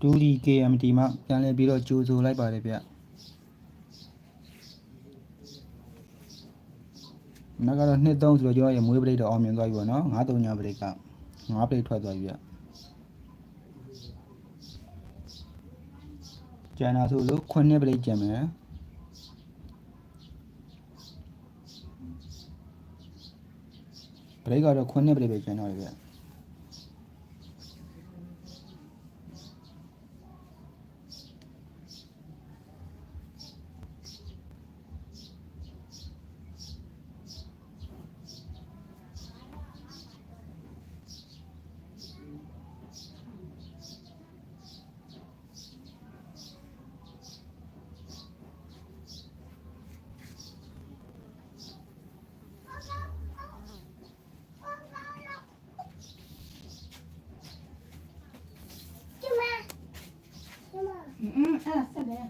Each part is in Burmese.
ဒူဒီ KMT မှပြန်လည်ပြီးတော့ကြိုဆိုလိုက်ပါတယ်ဗျနောက်ကတော့နှစ်သုံးဆိုတော့ကျွန်တော်ရဲ့မွေးပရိတ်တော့အောင်မြင်သွားပြီပေါ့နော်9 3ညပရိတ်က9ပရိတ်ထွက်သွားပြီဗျကျန်တာဆိုလို့9ပရိတ်ကျန်မယ်ပရိတ်ကတော့9ပရိတ်ပဲကျန်တော့တယ်ဗျ อืมအဲ့ဒါဆက်တယ်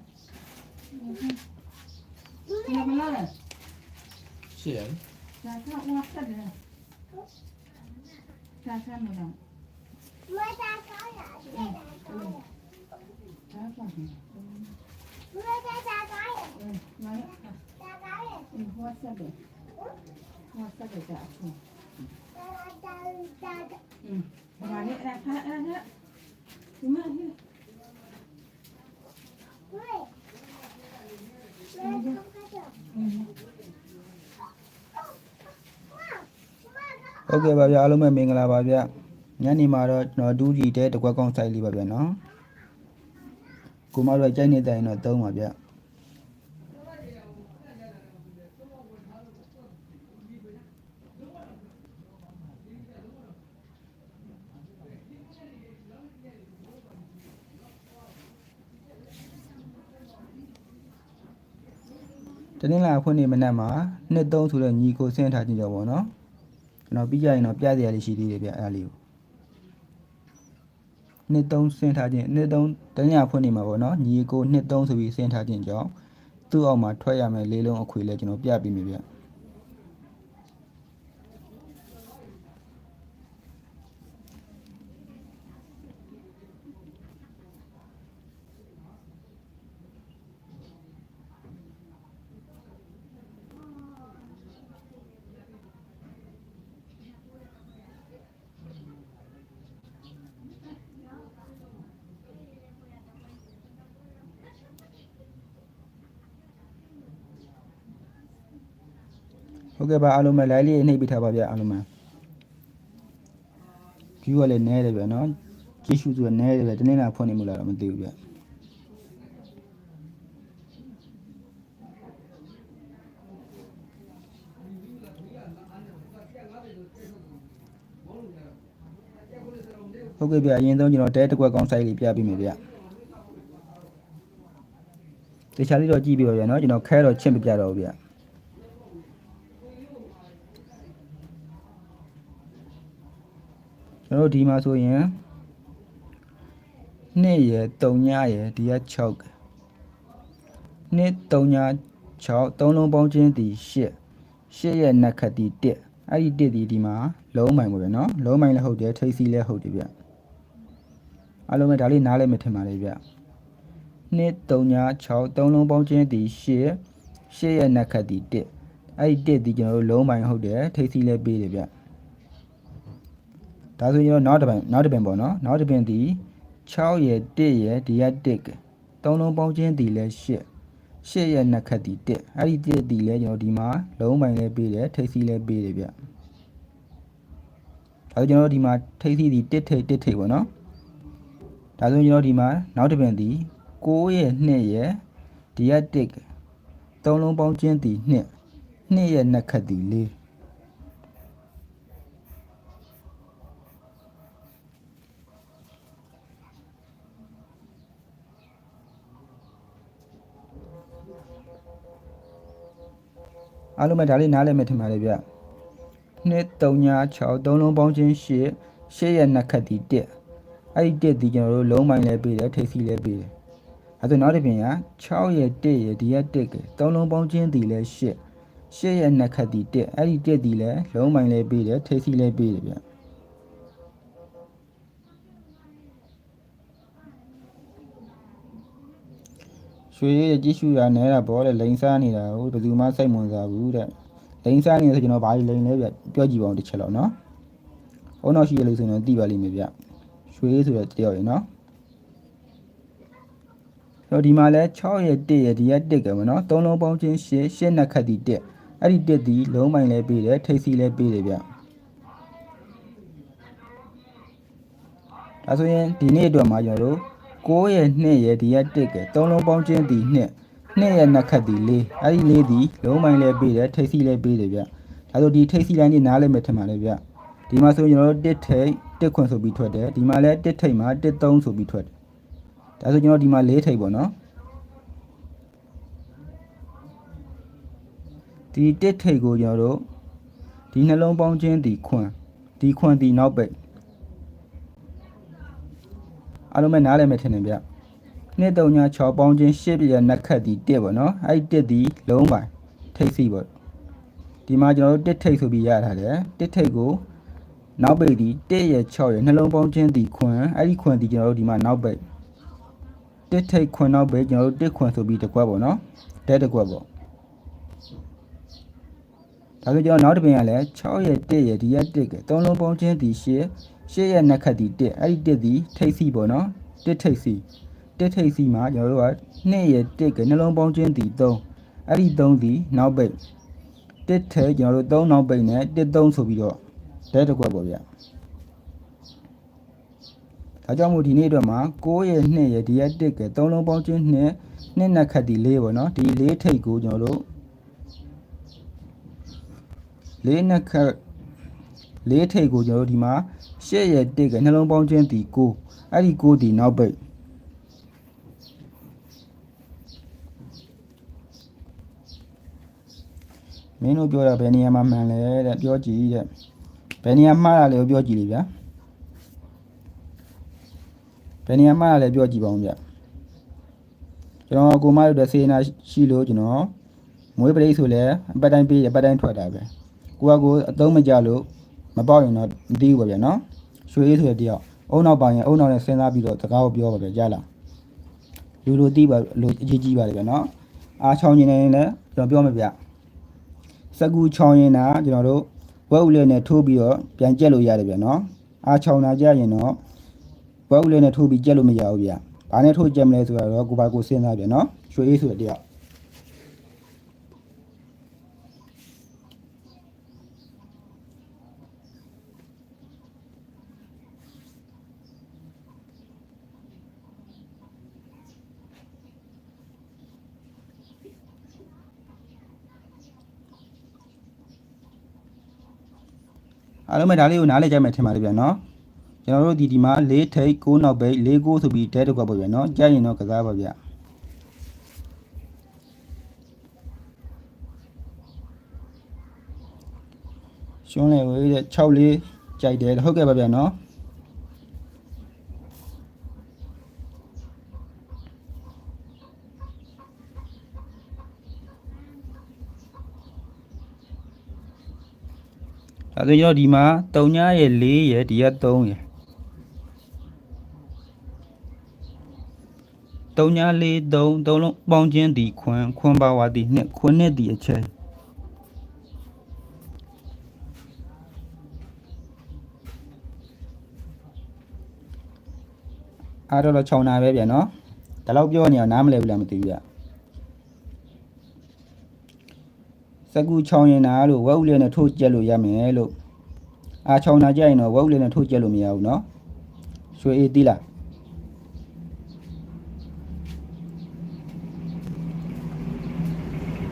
ဘယ်မလားလဲ ရှိတယ်ဒါကဟိုဆက်တယ်ဒါကမလားဒါကလည်းမရဘူးဟိုဆက်တယ်ဟိုဆက်တယ်ကြာအခုอืมဒါလည်းအဲ့ဒါအဲ့ဒါဒီမှာဟိ ဟုတ်ကဲ့ပါဗျာအားလုံးပဲမင်္ဂလာပါဗျာညနေမှာတော့ကျွန်တော်ဒူးကြီးတဲ့တကွက်ကောင်းဆိုင်လေးပါဗျာနော်ကိုမတို့ကကြိုက်နေတိုင်တော့သုံးပါဗျာတနင်္လာဖွင့်နေမနက်မှာနှစ်သုံးဆိုတော့ညီကိုဆင်းထားခြင်းကြောင့်ပေါ့နော် ကျွန်တော်ပြီးကြရင်တော့ပြရရလေးရှိသေးတယ်ဗျအဲ့ဒါလေးကိုနှစ်သုံးဆင်းထားခြင်းနှစ်သုံးတညဖွင့်နေမှာပေါ့နော်ညီကိုနှစ်သုံးဆိုပြီးဆင်းထားခြင်းကြောင့်သူ့အောက်မှာထွက်ရမယ်လေးလုံးအခွေလဲကျွန်တော်ပြပေးမိဗျ ဟုတ်ကဲ့ပါအားလုံးပဲ live လေးနှိပ်ပေးထားပါဗျအားလုံးပဲ view ကလည်းနည်းတယ်ဗျနော်ကြည့်ရှုသူကနည်းတယ်ဗျတနေ့လာဖွင့်နေမလားတော့မသိဘူးဗျဟုတ်ကဲ့ဗျအရင်ဆုံးကျွန်တော်တဲတစ်ကွက်ကောင်း site လေးပြပေးမယ်ဗျတခြားလေးတော့ကြည့်ပြပါဗျနော်ကျွန်တော်ခဲတော့ချင့်မပြတော့ဘူးဗျ ကျွန် တော်တို့ဒီမှာဆိုရင်2ရယ်3ညရယ်ဒီက6က2 3ည6သုံးလုံးပေါင်းချင်းဒီ8 8ရဲ့နက်ခတ်ဒီ1အဲ့ဒီ1ဒီဒီမှာလုံးမိုင်ပေါ့ဗျာနော်လုံးမိုင်လည်းဟုတ်တယ်ထိပ်စီလည်းဟုတ်တယ်ဗျအားလုံးပဲဒါလေးနားလည်းမထင်ပါလေဗျ2 3ည6သုံးလုံးပေါင်းချင်းဒီ8 8ရဲ့နက်ခတ်ဒီ1အဲ့ဒီ1ဒီကျွန်တော်တို့လုံးမိုင်ဟုတ်တယ်ထိပ်စီလည်းပေးတယ်ဗျ ဒါဆိုရင်တော့နောက်တစ်ပံနောက်တစ်ပံပေါ့နော်နောက်တစ်ပံဒီ6ရယ်1ရယ်ဒီက1ကသုံးလုံးပေါင်းချင်းဒီလဲ8 8ရယ်နှစ်ခတ်ဒီ1အဲ့ဒီ1ဒီလဲကျွန်တော်ဒီမှာလုံးပိုင်လဲပေးတယ်ထိပ်စီလဲပေးတယ်ဗျဒါဆိုကျွန်တော်ဒီမှာထိပ်စီဒီ1ထိပ်1ထိပ်ပေါ့နော်ဒါဆိုကျွန်တော်ဒီမှာနောက်တစ်ပံဒီ6ရယ်2ရယ်ဒီက1ကသုံးလုံးပေါင်းချင်းဒီ2 2ရယ်နှစ်ခတ်ဒီ4 အားလုံးပဲဒါလေးနားလည်မယ်ထင်ပါတယ်ဗျ2 3ည6သုံးလုံးပေါင်းချင်း8 8ရဲ့နှစ်ခတ်ဒီ1အဲ့ဒီ1ဒီကျွန်တော်တို့လုံးပိုင်းလဲပေးတယ်ထိပ်စီလဲပေးတယ်အဲ့ဒါနောက်တစ်ပြင်က6ရဲ့1ရဲ့ဒီရဲ့1ကသုံးလုံးပေါင်းချင်းဒီလဲ8 8ရဲ့နှစ်ခတ်ဒီ1အဲ့ဒီ1ဒီလဲလုံးပိုင်းလဲပေးတယ်ထိပ်စီလဲပေးတယ်ဗျ ရွှေရည်ကြည့်ရှုရနဲတာပေါ့လေလိန်စားနေတာဟိုဘယ်သူမှစိတ်ဝင်စားဘူးတဲ့လိန်စားနေဆိုကျွန်တော်ဘာလိန်လဲဗျပြောကြည့်ပါဦးတစ်ချက်လောက်နော်အုံနောက်ရှိရလို့ဆိုရင်သိပါလိမ့်မယ်ဗျရွှေရည်ဆိုတဲ့တယောက်ရယ်နော်တော့ဒီမှာလဲ6ရဲ့1ရဲ့ဒီရဲ့1ကမနော်သုံးလုံးပေါင်းချင်းရှစ်ရှစ်နှစ်ခတ်ဒီ1အဲ့ဒီ1ဒီလုံးမိုင်လဲပေးတယ်ထိပ်စီလဲပေးတယ်ဗျဒါဆိုရင်ဒီနေ့အတွက်မှာကျွန်တော်တို့ 9ရဲ့2ရဲ့ဒီရဲ့1ကသုံးလုံးပေါင်းချင်းဒီ2 2ရဲ့နှစ်ခတ်ဒီ4အဲ့ဒီ4ဒီလုံးမိုင်လဲပေးတယ်ထိပ်စီလဲပေးတယ်ဗျဒါဆိုဒီထိပ်စီလိုင်းนี่နားလဲမယ်ထင်ပါလေဗျဒီမှာဆိုကျွန်တော်တို့1ထိပ်1ခွန်ဆိုပြီးထွက်တယ်ဒီမှာလဲ1ထိပ်မှာ1 3ဆိုပြီးထွက်တယ်ဒါဆိုကျွန်တော်ဒီမှာ၄ထိပ်ပေါ့နော်ဒီတစ်ထိပ်ကိုကျွန်တော်တို့ဒီနှလုံးပေါင်းခြင်းဒီခွန်ဒီခွန်ဒီနောက်ပိတ် အားလုံးပဲနားလည်မယ်ထင်တယ်ဗျနှစ်တုံညာ6ပေါင်းခြင်း10ပြည့်နက်ခတ်ဒီ1ပေါ့နော်အဲ့ဒီ1ဒီလုံးပိုင်ထိပ်စီပေါ့ဒီမှာကျွန်တော်တို့တစ်ထိပ်ဆိုပြီးရထားတယ်တစ်ထိပ်ကိုနောက်ပိတ်ဒီ1ရဲ့6ရဲ့နှလုံးပေါင်းခြင်းဒီခွန်အဲ့ဒီခွန်ဒီကျွန်တော်တို့ဒီမှာနောက်ပိတ်တစ်ထိတ်ခွန်နောက်ပဲကျွန်တော်တို့တစ်ခွန်ဆိုပြီးတစ်ခွက်ပေါ့နော်တဲတစ်ခွက်ပေါ့ဒါဆိုကျွန်တော်နောက်တစ်ပင်ကလည်း6ရဲ့1ရဲ့ဒီရဲ့1ကသုံးလုံးပေါင်းချင်းဒီ10 10ရဲ့နှစ်ခတ်ဒီ1အဲ့ဒီ1ဒီထိတ်စီပေါ့နော်တစ်ထိတ်စီတစ်ထိတ်စီမှာကျွန်တော်တို့က2ရဲ့1ကနှလုံးပေါင်းချင်းဒီ3အဲ့ဒီ3ဒီနောက်ပိတ်တစ်ထဲကျွန်တော်တို့3နောက်ပိတ်နဲ့1 3ဆိုပြီးတော့တဲတစ်ခွက်ပေါ့ဗျာဒါကြောင့်မို့ဒီနေ့အတွက်မှာ6ရဲ့2ရဲ့ဒီရဲ့1က3လုံးပေါင်းချင်း2နှစ်နှစ်ခတ်ဒီ4ပေါ့နော်ဒီ4ထိပ်ကိုကျွန်တော်တို့4နှစ်ခတ်4ထိပ်ကိုကျွန်တော်တို့ဒီမှာ 8ရဲ့1ကနှလုံးပေါင်းချင်းဒီ9အဲ့ဒီ9ဒီနောက်ပိတ်မင်းတို့ပြောတာဘယ်နေရာမှာမှန်လဲတဲ့ပြောကြည့်တဲ့ဘယ်နေရာမှားတာလဲပြောကြည့်လေဗျာဘယ်နေရာမှလည်းပြောကြည့်ပါဦးဗျကျွန်တော်ကိုမတို့တဲ့စေနာရှိလို့ကျွန်တော်မွေးပရိတ်ဆိုလဲအပတ်တိုင်းပေးအပတ်တိုင်းထွက်တာပဲကိုကကိုအသုံးမကြလို့ မပေါက်ရင်တော့မသိဘူးပါဗျနော်ရွှေအေးဆိုတဲ့တယောက်အုံနောက်ပါရင်အုံနောက်နဲ့စဉ်းစားပြီးတော့စကားကိုပြောပါဗျကြားလားလူလိုသိပါလို့အကြီးကြီးပါလေဗျနော်အားချောင်းနေနေလည်းကျွန်တော်ပြောမှာဗျစကူချောင်းရင်တာကျွန်တော်တို့ဝက်ဥလေးနဲ့ထိုးပြီးတော့ပြန်ကြက်လို့ရတယ်ဗျနော်အားချောင်းတာကြရင်တော့ဘွဲဦးလေးနဲ့ထိုးပြီးကြက်လို့မရဘူးဗျ။ဘာနဲ့ထိုးကြက်မလဲဆိုတော့ကိုပါကိုစဉ်းစားပြန်နော်။ရွှေအေးဆိုတဲ့တယောက် အားလုံးပဲဒါလေးကိုနားလည်ကြမယ်ထင်ပါတယ်ဗျနော်။ကျွန်တော်တို့ဒီဒီမှာ၄ထိပ်၉နောက်ပိတ်၄ကိုဆိုပြီးတဲတစ်ခွက်ပေါ့ဗျနော်။ကြားရင်တော့ကစားပါဗျ။ရှုံးလေဝေးတဲ့6လေးကြိုက်တယ်ဟုတ်ကဲ့ပါဗျနော် ဒါဆိုရင်တော့ဒီမှာ3ညရဲ့4ရဲ့ဒီက3ရဲ့3ည4 3 3လုံးပေါင်းခြင်းဒီခွန်းခွန်းပါဝါဒီနှစ်ခွန်းနှစ်ဒီအချက်အားတော့တော့ခြုံနာပဲဗျနော်ဒါတော့ပြောနေအောင်နားမလဲဘူးလားမသိဘူးဗျစ ကူချောင်းရင်နာလို့ဝက်ဥလေးနဲ့ထိုးကြက်လို့ရမယ်လို့အာချောင်းနာကြရင်တော့ဝက်ဥလေးနဲ့ထိုးကြက်လို့မရဘူးနော်ရွှေအေးသီးလား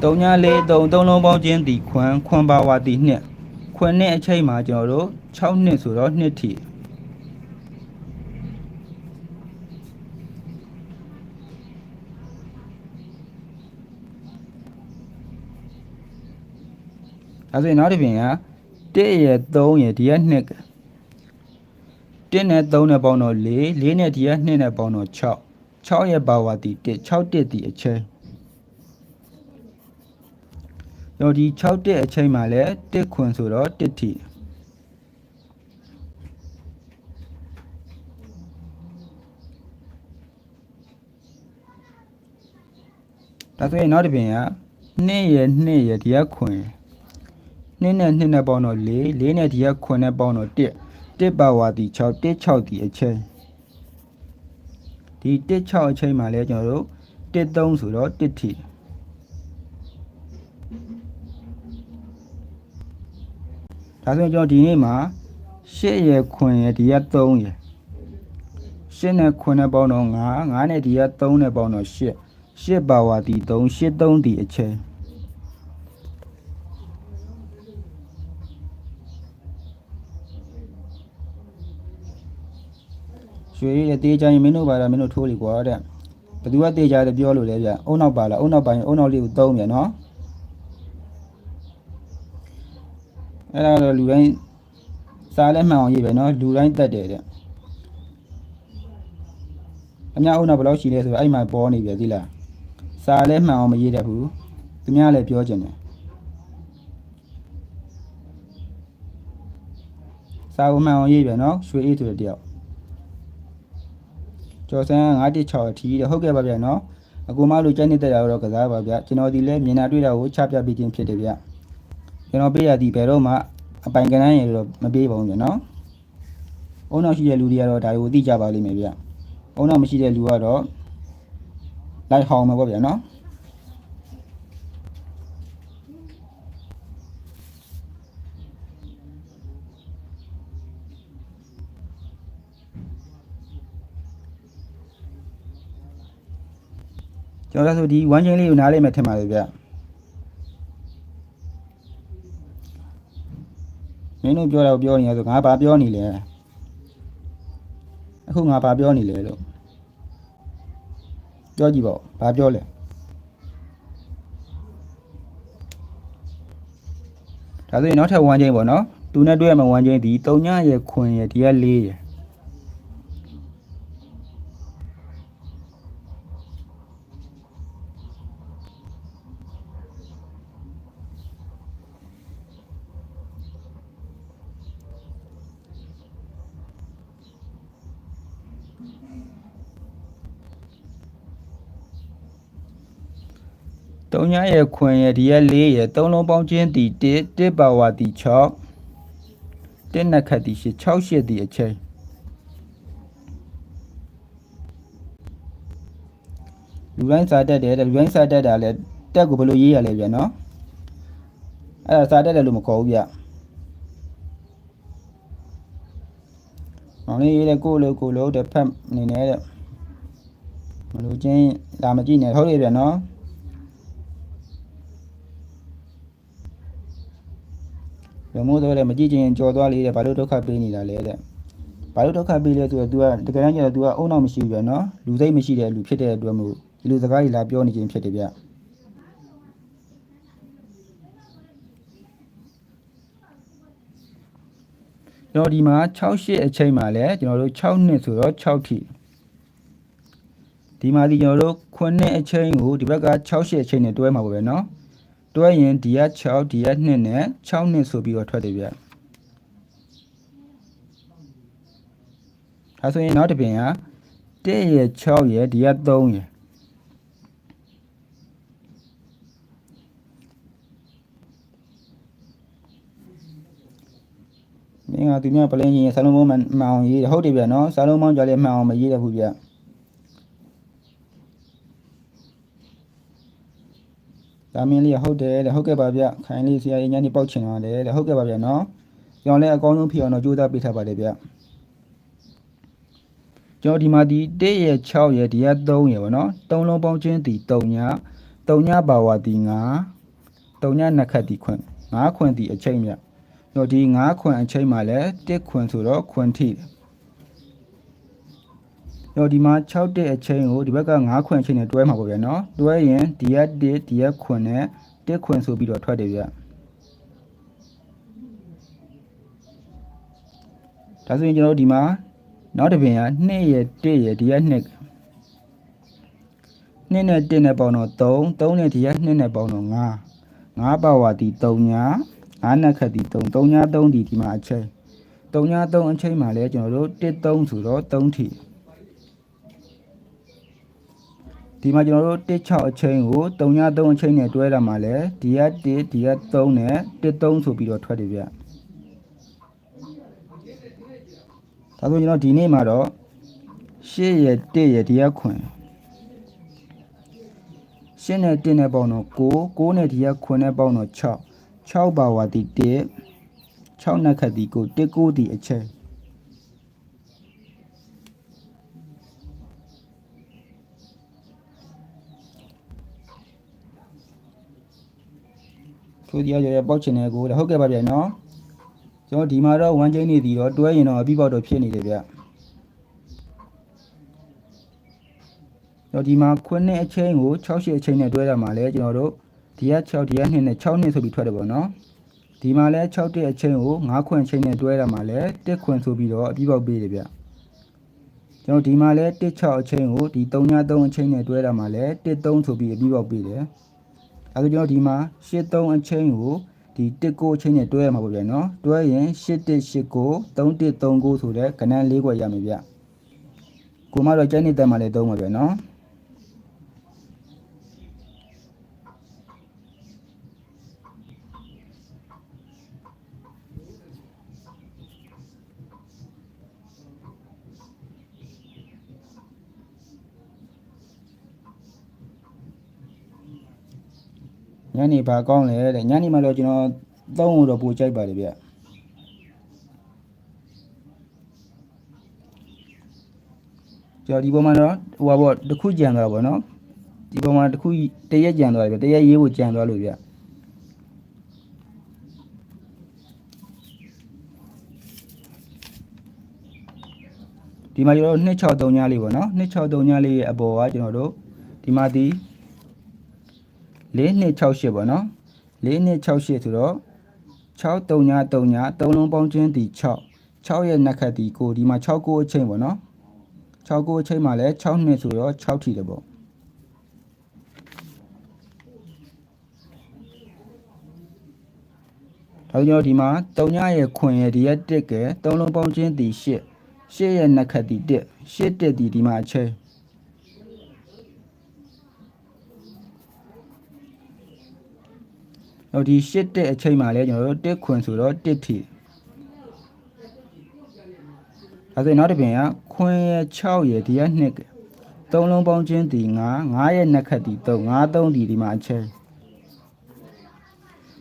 တုံညာလေးတုံသုံးလုံးပေါင်းခြင်းဒီခွန်းခွန်းပါဝါဒီနှစ်ခွန်းနှစ်အချိန်မှာကျွန်တော်တို့6နှစ်ဆိုတော့နှစ်ထီ ဒါဆိုရင်နောက်တစ်ပြင်က1ရယ်3ရယ်ဒီက2က1နဲ့3နဲ့ပေါင်းတော့4 4နဲ့ဒီက2နဲ့ပေါင်းတော့6 6ရဲ့ပါဝါတီ1 6တစ်ဒီအချိန်တော့ဒီ6တစ်အချိန်မှာလဲ1ခွန်ဆိုတော့1ထီဒါဆိုရင်နောက်တစ်ပြင်က2ရယ်2ရယ်ဒီကခွင် 2နဲ့2နဲ့ပေါင်းတော့4 4နဲ့ဒီကခွင်နဲ့ပေါင်းတော့1 1ပါဝါတီ6 1 6တီအချိန်ဒီ1 6အချိန်မှာလဲကျွန်တော်တို့1 3ဆိုတော့1ထီဒါဆိုရင်ကျွန်တော်ဒီနေ့မှာ8ရယ်ခွင်ရယ်ဒီက3ရယ်8နဲ့ခွင်နဲ့ပေါင်းတော့9 9နဲ့ဒီက3နဲ့ပေါင်းတော့8 8ပါဝါတီ3 8 3တီအချိန် ရွှေရည်တေးကြရင်မင်းတို့ပါလားမင်းတို့ထိုးလေကွာတဲ့ဘယ်သူကတေးကြတယ်ပြောလို့လဲဗျအုံနောက်ပါလားအုံနောက်ပါရင်အုံနောက်လေးကိုသုံးပြန်နော်အဲ့ဒါတော့လူတိုင်းစားလဲမှန်အောင်ရေးပဲနော်လူတိုင်းတက်တယ်တဲ့အများအုံနောက်ဘယ်လောက်ရှိလဲဆိုတော့အဲ့မှာပေါ်နေပြီသိလားစားလဲမှန်အောင်မရေးတတ်ဘူးသူများလည်းပြောကြတယ်စားကိုမှန်အောင်ရေးပဲနော်ရွှေအေးဆိုတဲ့တယောက် ကျော်စန်း916အထီးတဲ့ဟုတ်ကဲ့ပါဗျာနော်အကူမလို့ကြိုက်နေတဲ့တာတော့ကစားပါဗျာကျွန်တော်ဒီလဲမြင်တာတွေ့တာကိုချပြပေးခြင်းဖြစ်တယ်ဗျကျွန်တော်ပေးရသည်ဘယ်တော့မှအပိုင်ကနန်းရတော့မပေးပါဘူးဗျာနော်အုံနောက်ရှိတဲ့လူတွေကတော့ဒါတွေကိုသိကြပါလိမ့်မယ်ဗျအုံနောက်မရှိတဲ့လူကတော့လိုက်ဟောင်းမှာပေါ့ဗျာနော် ကျွန်တော်တို့ဆိုဒီဝမ်းချင်းလေးကိုနားလေးမှထင်ပါလေဗျမင်းတို့ပြောတာကိုပြောနေရဆိုငါဘာပြောနေလဲအခုငါဘာပြောနေလဲလို့ပြောကြည့်ပေါ့ဘာပြောလဲဒါဆိုရင်နောက်ထပ်ဝမ်းချင်းပေါ့နော်သူနဲ့တွေ့ရမယ့်ဝမ်းချင်းဒီ3ညရဲ့ခွင်ရဲ့ဒီက4ရဲ့ တုံညာရဲ့ခွင်ရဲ့ဒီရဲ့၄ရဲ့သုံးလုံးပေါင်းချင်းတီ1 1ပါဝါတီ6 1နှစ်ခတ်တီ8 6 8တီအချိန်လူတိုင်းစာတက်တယ်တဲ့လူတိုင်းစာတက်တာလဲတက်ကိုဘယ်လိုရေးရလဲဗျာနော်အဲ့ဒါစာတက်တယ်လို့မခေါ်ဘူးဗျမောင်လေးရေးတဲ့ကိုလိုကိုလိုတစ်ဖက်နေနေတဲ့မလို့ချင်းလာမကြည့်နဲ့ဟုတ်တယ်ဗျာနော် ဘယ်မို့တော့လဲမကြည့်ချင်ကြော်သွားလေးတဲ့ဘာလို့ဒုက္ခပေးနေတာလဲတဲ့ဘာလို့ဒုက္ခပေးလဲဆိုတော့ तू ကတကယ်တမ်းကျတော့ तू ကအုံနောက်မရှိဘူးဗျာနော်လူစိတ်မရှိတဲ့လူဖြစ်တဲ့အတွက်မို့ဒီလိုစကားကြီးလာပြောနေခြင်းဖြစ်တယ်ဗျကျွန်တော်ဒီမှာ68အချိန်မှာလဲကျွန်တော်တို့6နှစ်ဆိုတော့6ထိဒီမှာဒီကျွန်တော်တို့9နှစ်အချိန်ကိုဒီဘက်က68အချိန်နဲ့တွဲမှာပေါ့ဗျာနော် တွဲရင်ဒီက6ဒီက2နဲ့6နှစ်ဆိုပြီးတော့ထွက်တယ်ဗျဒါဆိုရင်နောက်တစ်ပြင်က1ရယ်6ရယ်ဒီက3ရယ်မင်းကသူများပလင်းကြီးဆလုံးမောင်းမအောင်ရေးတယ်ဟုတ်တယ်ဗျနော်ဆလုံးမောင်းကြလည်းမှန်အောင်မရေးတတ်ဘူးဗျ ဒါမင်းလေးကဟုတ်တယ်တဲ့ဟုတ်ကဲ့ပါဗျခိုင်လေးဆရာကြီးညနေပေါက်ချင်ပါတယ်တဲ့ဟုတ်ကဲ့ပါဗျနော်ကျွန်တော်လည်းအကောင်းဆုံးဖြစ်အောင်တော့ကြိုးစားပေးထားပါတယ်ဗျကျွန်တော်ဒီမှာဒီ1ရယ်6ရယ်ဒီက3ရယ်ပေါ့နော်3လုံးပေါင်းချင်းဒီ3ည3ညပါဝါဒီ9 3ညနှစ်ခတ်ဒီခွင်9ခွင်ဒီအချိန်မြတော့ဒီ9ခွင်အချိန်မှာလည်း1ခွင်ဆိုတော့ခွင်ထိတယ် တော့ဒီမှာ6တက်အချိန်ကိုဒီဘက်က9ခွင်အချိန်နဲ့တွဲမှာပေါ့ဗျာနော်တွဲရင်ဒီရက်1ဒီရက်ခွင်နဲ့1ခွင်ဆိုပြီးတော့ထွက်တယ်ဗျဒါဆိုရင်ကျွန်တော်တို့ဒီမှာနောက်တစ်ပင်က2ရက်1ရက်ဒီရက်2 2နဲ့1နဲ့ပေါင်းတော့3 3နဲ့ဒီရက်2နဲ့ပေါင်းတော့5 5ပါဝါတီ3ညာ5နဲ့ခက်တီ3 3ညာ3ဒီဒီမှာအချိန်3ညာ3အချိန်မှာလဲကျွန်တော်တို့1 3ဆိုတော့3ထီ ဒီဒီမှာကျွန်တော်တို့16အချိန်ကို33အချိန်နဲ့တွဲတာမှာလဲဒီက1ဒီက3နဲ့13ဆိုပြီးတော့ထွက်တယ်ဗျဒါဆိုကျွန်တော်ဒီနေ့မှာတော့8ရယ်1ရယ်ဒီကခွင်ရှင်းနဲ့1နဲ့ပေါင်းတော့9 9နဲ့ဒီကခွင်နဲ့ပေါင်းတော့6 6ပါဝါတီ1 6နက်ခတ်တီကို1 9တီအချိန် ထိုဒီရရပေါက်ချင်တဲ့ကိုတဲ့ဟုတ်ကဲ့ပါဗျာနော်ကျွန်တော်ဒီမှာတော့1ချိန်နေတီတော့တွဲရင်တော့အပြီးပေါက်တော့ဖြစ်နေတယ်ဗျကျွန်တော်ဒီမှာခွနဲ့အချိန်ကို6ရှစ်အချိန်နဲ့တွဲတာမှာလဲကျွန်တော်တို့ဒီက6ဒီက2နဲ့6နှစ်ဆိုပြီးထွက်တယ်ပေါ့နော်ဒီမှာလဲ6တဲ့အချိန်ကို9ခွင်အချိန်နဲ့တွဲတာမှာလဲ1ခွင်ဆိုပြီးတော့အပြီးပေါက်ပေးတယ်ဗျကျွန်တော်ဒီမှာလဲ1 6အချိန်ကိုဒီ3ည3အချိန်နဲ့တွဲတာမှာလဲ1 3ဆိုပြီးအပြီးပေါက်ပေးတယ် အဲဒါကျွန်တော်ဒီမှာ83အချိန်ကိုဒီ1ကိုအချိန်နဲ့တွဲရမှာပေါ့ဗျာနော်တွဲရင်8189 3139ဆိုတဲ့ကဏ္ဍ၄ခွက်ရမယ်ဗျကိုမတော့ကျန်းနေတက်မှာလဲသုံးပါဗျာနော် ညနေဘာကောင်းလဲတဲ့ညနေမှတော့ကျွန်တော်သုံးဖို့တော့ပိုကြိုက်ပါတယ်ဗျကျွန်တော်ဒီပုံမှာတော့ဟိုပါပေါ့တစ်ခုကြံသွားပါတော့ဒီပုံမှာတစ်ခုတရက်ကြံသွားတယ်ဗျတရက်ရေးဖို့ကြံသွားလို့ဗျဒီမှာကျွန်တော်263ညလေးပေါ့နော်263ညလေးရဲ့အပေါ်ကကျွန်တော်တို့ဒီမှာဒီ 4268ပေါ့နော်4268ဆိုတော့6333 3လုံးပေါင်းချင်းဒီ6 6ရဲ့နှက်ခတ်ဒီကိုဒီမှာ6ကိုအချိန်ပေါ့နော်6ကိုအချိန်မှာလဲ6နှစ်ဆိုတော့6ထီတယ်ပေါ့ဒါကြောင့်ဒီမှာ3ညရဲ့ခွင်ရဲ့ဒီရဲ့1ကဲ3လုံးပေါင်းချင်းဒီ8 8ရဲ့နှက်ခတ်ဒီ1 8တက်ဒီဒီမှာအချိန် တော့ဒီရှစ်တဲ့အချိန်မှာလဲကျွန်တော်တို့တစ်ခွင်ဆိုတော့တစ်ထီဒါဆိုရင်နောက်တစ်ပြင်ကခွင်ရဲ့6ရဲ့ဒီက2ကသုံးလုံးပေါင်းချင်းဒီ9 9ရဲ့နှစ်ခတ်ဒီ3 9 3ဒီဒီမှာအချိန်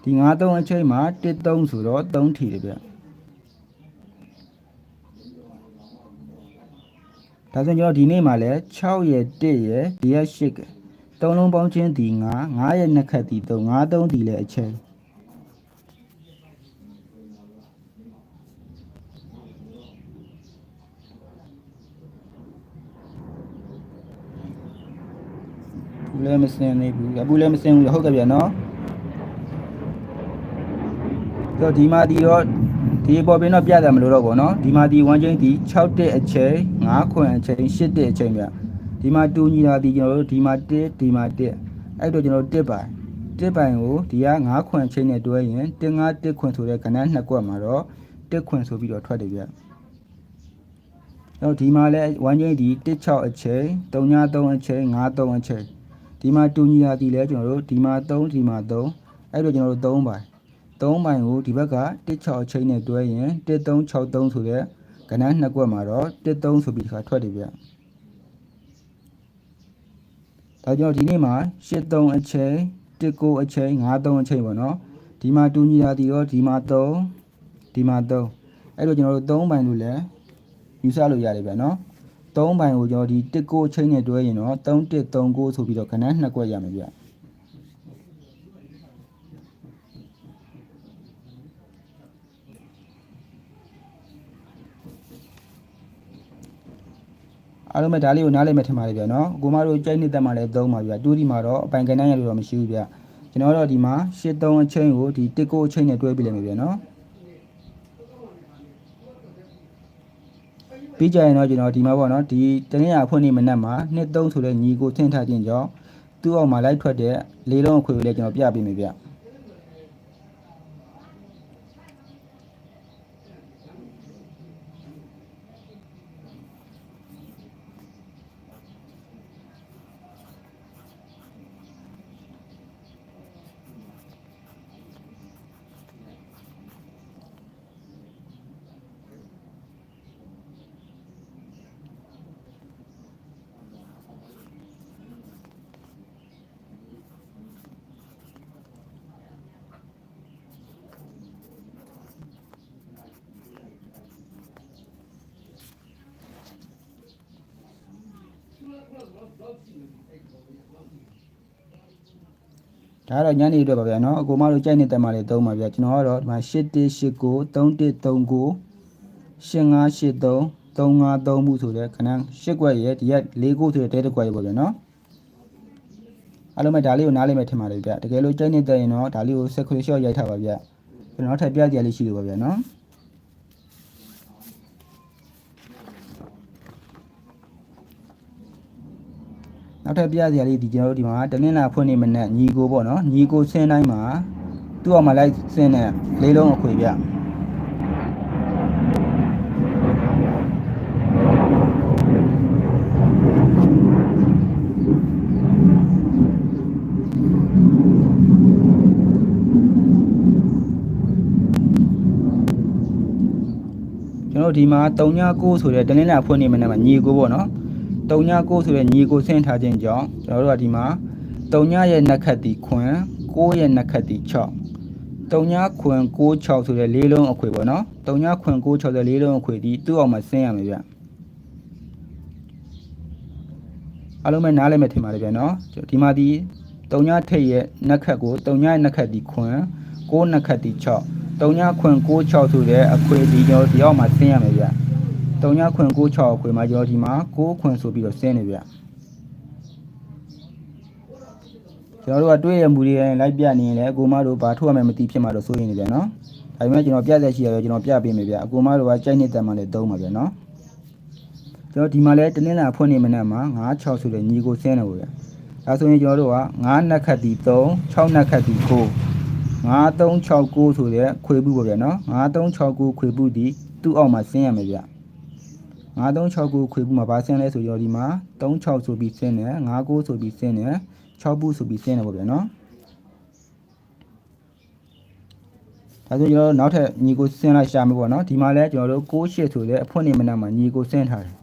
ဒီ9 3အချိန်မှာ1 3ဆိုတော့3ထီတယ်ဗျဒါဆိုရင်ကျွန်တော်ဒီနေ့မှာလဲ6ရဲ့1ရဲ့ဒီက8က သုံးလုံးပေါင်းချင်းဒီ9 9ရဲ့နှစ်ခတ်ဒီ3 9 3ဒီလည်းအချိန်ဘူးလည်းမစင်နေဘူးအပူလည်းမစင်ဘူးဟုတ်ကဲ့ဗျာနော်တော့ဒီမှာဒီတော့ဒီပေါ်ပင်တော့ပြတယ်မလို့တော့ဗောနော်ဒီမှာဒီ1ချင်းဒီ6တက်အချိန်9ခွင်အချိန်8တက်အချိန်ဗျာ ဒီမှာတူညီတာဒီကျွန်တော်တို့ဒီမှာ1ဒီမှာ1အဲ့တော့ကျွန်တော်တို့1ပိုင်1ပိုင်ကိုဒီက9ခွင်အချိန်နဲ့တွဲရင်1 5 1ခွင်ဆိုတဲ့ကဏ္ဍနှစ်ကွက်မှာတော့1ခွင်ဆိုပြီးတော့ထွက်တယ်ဗျာတော့ဒီမှာလဲ1ချင်းဒီ16အချိန်3ည3အချိန်5 3အချိန်ဒီမှာတူညီတာဒီလဲကျွန်တော်တို့ဒီမှာ3ဒီမှာ3အဲ့တော့ကျွန်တော်တို့3ပိုင်3ပိုင်ကိုဒီဘက်က16အချိန်နဲ့တွဲရင်1363ဆိုတဲ့ကဏ္ဍနှစ်ကွက်မှာတော့13ဆိုပြီးဒီခါထွက်တယ်ဗျ ဒါကြောင့်ဒီနေ့မှာ83အချိန်19အချိန်53အချိန်ပေါ့နော်ဒီမှာတူညီတာဒီတော့ဒီမှာ3ဒီမှာ3အဲ့တော့ကျွန်တော်တို့3ပိုင်လို့လည်းယူဆလို့ရတယ်ဗျနော်3ပိုင်ကိုကျွန်တော်ဒီ19အချိန်နဲ့တွဲရင်တော့3139ဆိုပြီးတော့ခဏနှစ်ကွက်ရမယ်ဗျ အားလုံးပဲဒါလေးကိုနားလည်မယ်ထင်ပါတယ်ဗျာနော်ကိုမတို့ကြိုက်နေတတ်မှလည်းသုံးပါဗျာတူးဒီမှာတော့အပိုင်ကန်နိုင်ရလို့တော့မရှိဘူးဗျာကျွန်တော်တို့ဒီမှာ83အချိန်ကိုဒီ19အချိန်နဲ့တွဲပြလိုက်မယ်ဗျာနော်ပြီးကြရင်တော့ကျွန်တော်ဒီမှာပေါ့နော်ဒီတနင်္လာဖွင့်နေမနက်မှာ23ဆိုတဲ့ညီကိုထင်ထားခြင်းကြောင့်သူ့အောက်မှာလိုက်ထွက်တဲ့လေးလုံးအခွေကိုလည်းကျွန်တော်ပြပေးမယ်ဗျာ ဒါကတော့ညနေအတွက်ပါဗျာနော်အကိုမတို့ကြိုက်နေတဲ့မှာလေးသုံးပါဗျာကျွန်တော်ကတော့ဒီမှာ8189 3139 8583 353မှုဆိုတဲ့ခဏ၈ကွက်ရဲ့ဒီက၄ခုဆိုတဲ့တဲတစ်ကွက်ရဲ့ပေါ့ဗျာနော်အားလုံးပဲဒါလေးကိုနားလည်မယ်ထင်ပါတယ်ဗျာတကယ်လို့ကြိုက်နေတဲ့ရင်တော့ဒါလေးကိုဆက်ခွေရှော့ရိုက်ထားပါဗျာကျွန်တော်ထပ်ပြကြရလေးရှိလို့ပါဗျာနော် နောက်ထပ်ပြစရာလေးဒီကျွန်တော်တို့ဒီမှာတနင်္လာဖွင့်နေမနဲ့ညီကိုပေါ့နော်ညီကိုဆင်းတိုင်းမှာသူ့အောင်မှာလိုက်ဆင်းတဲ့လေးလုံးအခွေပြကျွန်တော်တို့ဒီမှာ39ဆိုတဲ့တနင်္လာဖွင့်နေမနေ့မှာညီကိုပေါ့နော် 39ဆိုတဲ့ညီကိုဆင်းထားခြင်းကြောင့်ကျွန်တော်တို့ကဒီမှာ39ရဲ့နှက်ခတ်တီခွန်9ရဲ့နှက်ခတ်တီ6 39ခွန်96ဆိုတဲ့လေးလုံးအခွေပေါ့နော်39ခွန်96ဆိုတဲ့လေးလုံးအခွေဒီသူ့အောင်မှာဆင်းရမယ်ဗျအားလုံးပဲနားလည်မယ်ထင်ပါတယ်ဗျနော်ဒီမှာဒီ39ထိပ်ရဲ့နှက်ခတ်ကို39ရဲ့နှက်ခတ်တီခွန်9နှက်ခတ်တီ6 3ညခွင်96ဆိုတဲ့အခွေဒီကျွန်တော်ဒီအောက်မှာဆင်းရမယ်ဗျ 3ညခွင်96အခွေမှာကျွန်တော်ဒီမှာ6ခွင်ဆိုပြီးတော့ဆင်းနေဗျကျွန်တော်တို့ကတွေ့ရမှုတွေလိုက်ပြနေရင်လည်းအကိုမတို့ဘာထုတ်ရမယ်မသိဖြစ်မှာတော့စိုးရင်နေဗျနော်ဒါပေမဲ့ကျွန်တော်ပြသက်ရှိရတော့ကျွန်တော်ပြပေးမယ်ဗျအကိုမတို့ကကြိုက်နေတဲ့မှာလည်းသုံးပါဗျနော်ကျွန်တော်ဒီမှာလဲတနင်္လာဖွင့်နေမနဲ့မှာ96ဆိုတဲ့ညီကိုဆင်းနေပါဗျဒါဆိုရင်ကျွန်တော်တို့က9နှက်ခတ်တီ3 6နှက်ခတ်တီ9 5369ဆိုတဲ့ခွေပုပေါ့ဗျာနော်5369ခွေပုဒီသူ့အောက်မှာဆင်းရမယ်ဗျ 5369ခွေပုမှာဘာဆင်းလဲဆိုတော့ဒီမှာ36ဆိုပြီးဆင်းတယ်59ဆိုပြီးဆင်းတယ်6ပုဆိုပြီးဆင်းတယ်ပေါ့ဗျာနော်ဒါဆိုကျွန်တော်တို့နောက်ထပ်ညီကိုဆင်းလိုက်ရှာမယ်ပေါ့နော်ဒီမှာလဲကျွန်တော်တို့68ဆိုတဲ့အဖွင့်နေမနာမှာညီကိုဆင်းထားတယ်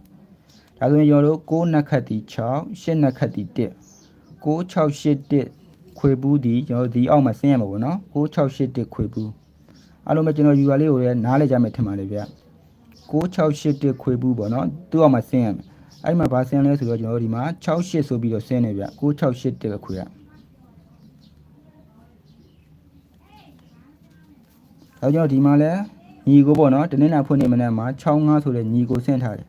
ဒါဆိုရင်ကျွန်တော်တို့6နှက်ခတ်တီ6 8နှက်ခတ်တီ1 9681ခွေဘူးဒီကျွန်တော်တို့ဒီအောက်မှာဆင်းရမှာပေါ့နော်9681ခွေဘူးအားလုံးပဲကျွန်တော် URL လေးကိုလည်းနားလည်ကြမယ်ထင်ပါတယ်ဗျ 9681ခွေဘူးပေါ့နော်သူ့အောက်မှာဆင်းရမယ်အဲ့မှာဘာဆင်းလဲဆိုတော့ကျွန်တော်တို့ဒီမှာ68ဆိုပြီးတော့ဆင်းနေဗျ9681ခွေရဒါကြောင့်ဒီမှာလဲညီကိုပေါ့နော်တနင်္လာဖွင့်နေမနေ့မှာ65ဆိုတဲ့ညီကိုဆင်းထားတယ်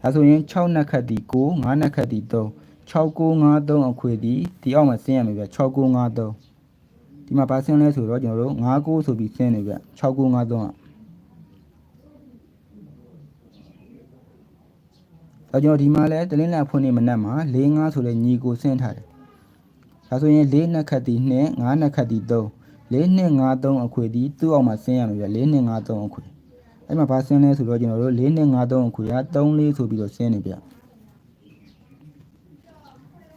ဒါဆိုရင်6နက်ခတ်ဒီ9 9နက်ခတ်ဒီ3 6953အခွေဒီဒီအောက်မှာဆင်းရမယ်ဗျ6953ဒီမှာပါဆင်းလဲဆိုတော့ကျွန်တော်တို့59ဆိုပြီးဆင်းနေဗျ6953อ่ะဒါကျွန်တော်ဒီမှာလဲတလင်းလာဖွင့်နေမနက်မှာ45ဆိုတဲ့ညီကိုဆင်းထားတယ်ဒါဆိုရင်4နှစ်ခတ်တီ2 5နှစ်ခတ်တီ3 4နှစ်53အခွေဒီသူ့အောက်မှာဆင်းရမယ်ဗျ4နှစ်53အခွေအဲ့မှာပါဆင်းလဲဆိုတော့ကျွန်တော်တို့4နှစ်53အခွေက3 4ဆိုပြီးတော့ဆင်းနေဗျ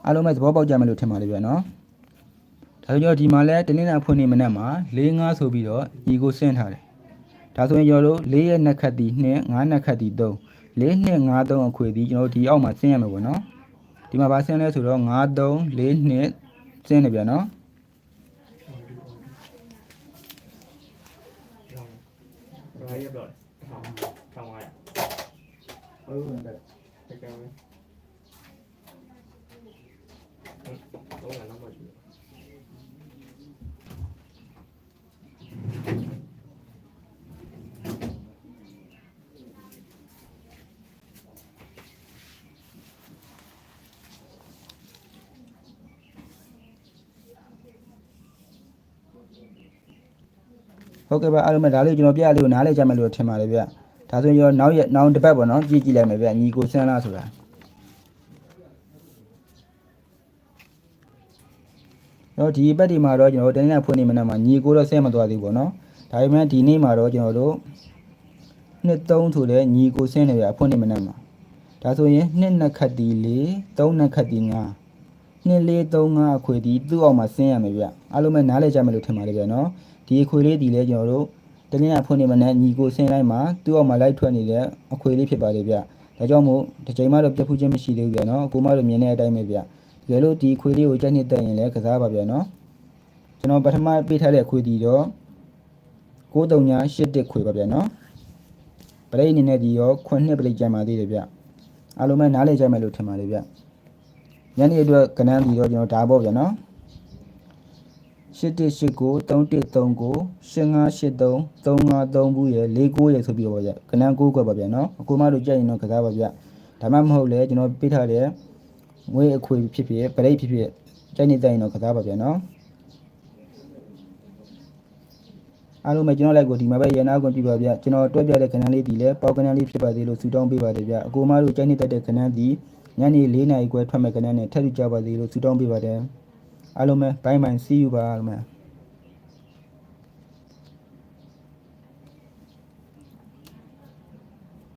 အားလုံးပဲသဘောပေါက်ကြမယ်လို့ထင်ပါတယ်ဗျာနော်ဒါဆိုကျွန်တော်ဒီမှာလဲတနင်္လာဖွင့်နေမနက်မှာ၄5ဆိုပြီးတော့ညီကိုဆင်းထားတယ်ဒါဆိုရင်ကျွန်တော်တို့၄ရဲ့နှစ်ခတ်တီ2 5နှစ်ခတ်တီ3 4 2 5 3အခွေတီကျွန်တော်တို့ဒီအောက်မှာဆင်းရမယ်ပေါ့နော်ဒီမှာပါဆင်းလဲဆိုတော့5 3 4 2ဆင်းနေဗျာနော်ร้ ဟုတ်ကဲ့ပါအားလုံးပဲဒါလေးကျွန်တော်ပြလေးကိုနားလဲကြမယ်လို့ထင်ပါတယ်ဗျဒါဆိုရင်ကျွန်တော်နောက်ရက်နောက်တစ်ပတ်ပေါ့နော်ကြည့်ကြည့်လိုက်မယ်ဗျညီကိုဆင်းလားဆိုတာတော့ဒီဘက်ဒီမှာတော့ကျွန်တော်တို့တင်းနေဖွင့်နေမနက်မှာညီကိုတော့ဆင်းမသွားသေးဘူးပေါ့နော်ဒါပေမဲ့ဒီနေ့မှာတော့ကျွန်တော်တို့နှစ်3ဆိုတဲ့ညီကိုဆင်းနေဗျဖွင့်နေမနက်မှာဒါဆိုရင်နှစ်နှစ်ခတ်တီ4 3နှစ်ခတ်တီ5နှစ်4 3 5အခွေဒီသူ့အောက်မှာဆင်းရမယ်ဗျအားလုံးပဲနားလဲကြမယ်လို့ထင်ပါတယ်ဗျနော် ဒီအခွေလေးဒီလဲကျွန်တော်တို့တနင်္လာဖွင့်နေမနဲ့ညီကိုဆင်းလိုက်မှာသူ့အောက်မှာလိုက်ထွက်နေတဲ့အခွေလေးဖြစ်ပါလေဗျဒါကြောင့်မို့တစ်ချိန်မှတော့ပြတ်ဖူးခြင်းမရှိသေးဘူးဗျနော်အကိုမတို့မြင်တဲ့အတိုင်းပဲဗျတကယ်လို့ဒီအခွေလေးကိုကြိုက်နေတက်ရင်လည်းကစားပါဗျနော်ကျွန်တော်ပထမပေးထားတဲ့အခွေဒီတော့9381ခွေပါဗျနော်ပရိအနေနဲ့ဒီရော9နှစ်ပရိကြံပါသေးတယ်ဗျအားလုံးပဲနားလည်ကြမယ်လို့ထင်ပါတယ်ဗျညနေအတွက်ကနန်းဒီတော့ကျွန်တော်ဒါပေါ့ဗျာနော် 8189 3139 8583 353ဘူးရယ်49ရယ်ဆိုပြီးတော့ပေါ့ဗျာကနန်း9ခွက်ပါဗျာနော်အကိုမတို့ကြိုက်ရင်တော့ကစားပါဗျာဒါမှမဟုတ်လေကျွန်တော်ပေးထားတဲ့ငွေအခွေဖြစ်ဖြစ်ပရိတ်ဖြစ်ဖြစ်ကြိုက်နေတိုင်းတော့ကစားပါဗျာနော်အားလုံးပဲကျွန်တော်လိုက်ကိုဒီမှာပဲရနာခွင့်ပြပါဗျာကျွန်တော်တွက်ပြတဲ့ကနန်းလေးဒီလဲပေါက်ကနန်းလေးဖြစ်ပါသေးလို့ဆုတောင်းပေးပါတယ်ဗျာအကိုမတို့ကြိုက်နေတတ်တဲ့ကနန်းဒီညနေ၄နာရီခွဲထွက်မဲ့ကနန်းနဲ့ထပ်ထကြပါသေးလို့ဆုတောင်းပေးပါတယ် အားလုံးပဲဘိုင်းဘိုင်း see you ပါအားလုံးပဲ